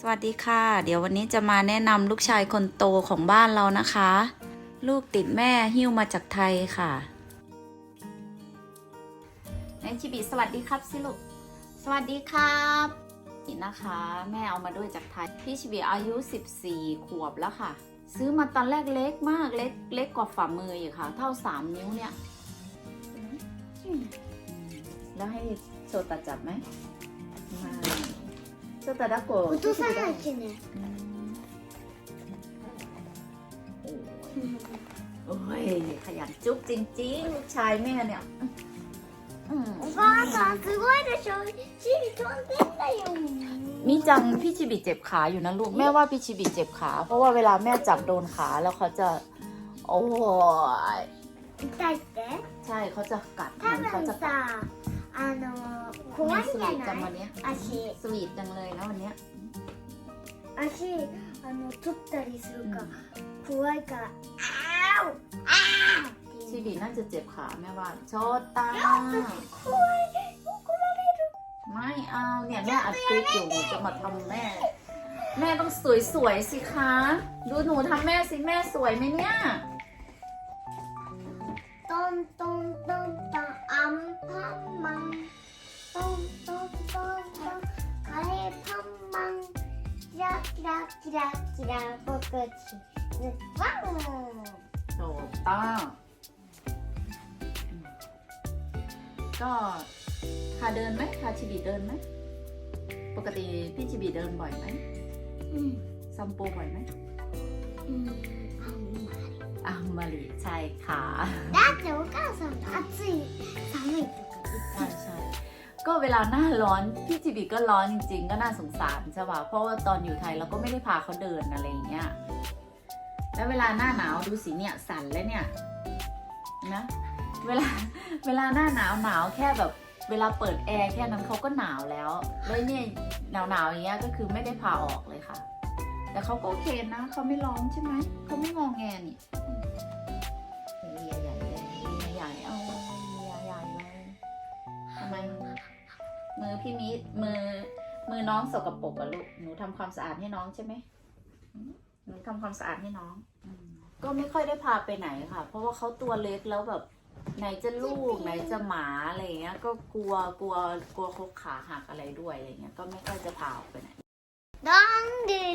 สวัสดีค่ะ เดี๋ยววันนี้จะมาแนะนำลูกชายคนโตของบ้านเรานะคะ ลูกติดแม่หิ้วมาจากไทยค่ะแม่ชิบิสวัสดีครับสิลูกสวัสดีครับนี่นะคะ แม่เอามาด้วยจากไทยพี่ชิบิอายุ 14 ขวบแล้วค่ะ ซื้อมาตอนแรกเล็กมากเล็กเล็กกว่าฝ่ามืออีกค่ะ เท่า 3 นิ้วเนี่ยอืมแล้วให้โชตะจับไหมไม่โชตะดักโกะ 落とさないとね。 โอ้ยขยันจุ๊บจริงๆ ลูกชายแม่เนี่ยอืม お母さんすごいでしょ。チビ飛んでんだよ。 มิจังพี่ชิบิเจ็บขาอยู่นะลูก แม่ว่าพี่ชิบิเจ็บขา เพราะว่าเวลาแม่จับโดนขาแล้วเขาจะ โอ้ย 痛いって？ ใช่เขาจะกัดเห 多 มือนเขา 分 จะ さ、 あの怖いん ส じ วี ゃ ทจัง な วั い น？เนี้ย 足สวีทจังเลยนะวันเนี้ย 足あの取ったりするから怖いから。あーおあーって ชิ いう บิน่าจะเจ็บขาแม่ว่าโชตา 怖い怒られる。 ไม่เอาเนี่ยแม่อัดคลิปอยู่หนูจะมาทำแม่ แม่ต้องสวยๆสิคะ ดูหนูทำแม่สิแม่สวยไหมเนี่ย ต้มต้มต้มต้มอัมพัมมังต้มต้มต้มต้มคาเรพัมมังกิรากิรากิรราปกติว่าต้อก็คาเดินไหมคาชิบิเดินไหมปกติพี่ชิบิเดินบ่อยไหมซัมโปบ่อยไหม อ่างมารีใช่ค่ะ だってお母さん暑い寒いとか ใช่ใช่ก็เวลาหน้าร้อนพี่จิบิก็ร้อนจริงๆ ก็น่าสงสารใช่ป่ะเพราะว่าตอนอยู่ไทยเราก็ไม่ได้พาเขาเดินอะไรอย่างเงี้ยแล้วเวลาหน้าหนาวดูสิเนี่ยสั่นแล้วเนี่ยนะเวลาเวลาหน้าหนาวหนาวแค่แบบ เวลาเปิดแอร์แค่นั้นเขาก็หนาวแล้วแล้วเนี่ยหนาวหนาวๆอย่างเงี้ยก็คือไม่ได้พาออกเลยค่ะ แต่เขาก็โอเคนะ เขาไม่ร้องใช่ไหม เขาไม่งอแงนี่เลียใหญ่เดียใหญ่เอาเลียใหญ่ทำไม มือพี่มิดมือ มือน้องสกปรกอะลูก หนูทำความสะอาดให้น้องใช่ไหมหนูทำความสะอาดให้น้อง ก็ไม่ค่อยได้พาไปไหนค่ะ เพราะว่าเขาตัวเล็กแล้วแบบไหนจะลูกไหนจะหมาอะไรเงี้ย ก็กลัวกลัวกลัวคกขาหักอะไรด้วยอะไรเงี้ย ก็ไม่ค่อยจะพาออกไปไหนดังดี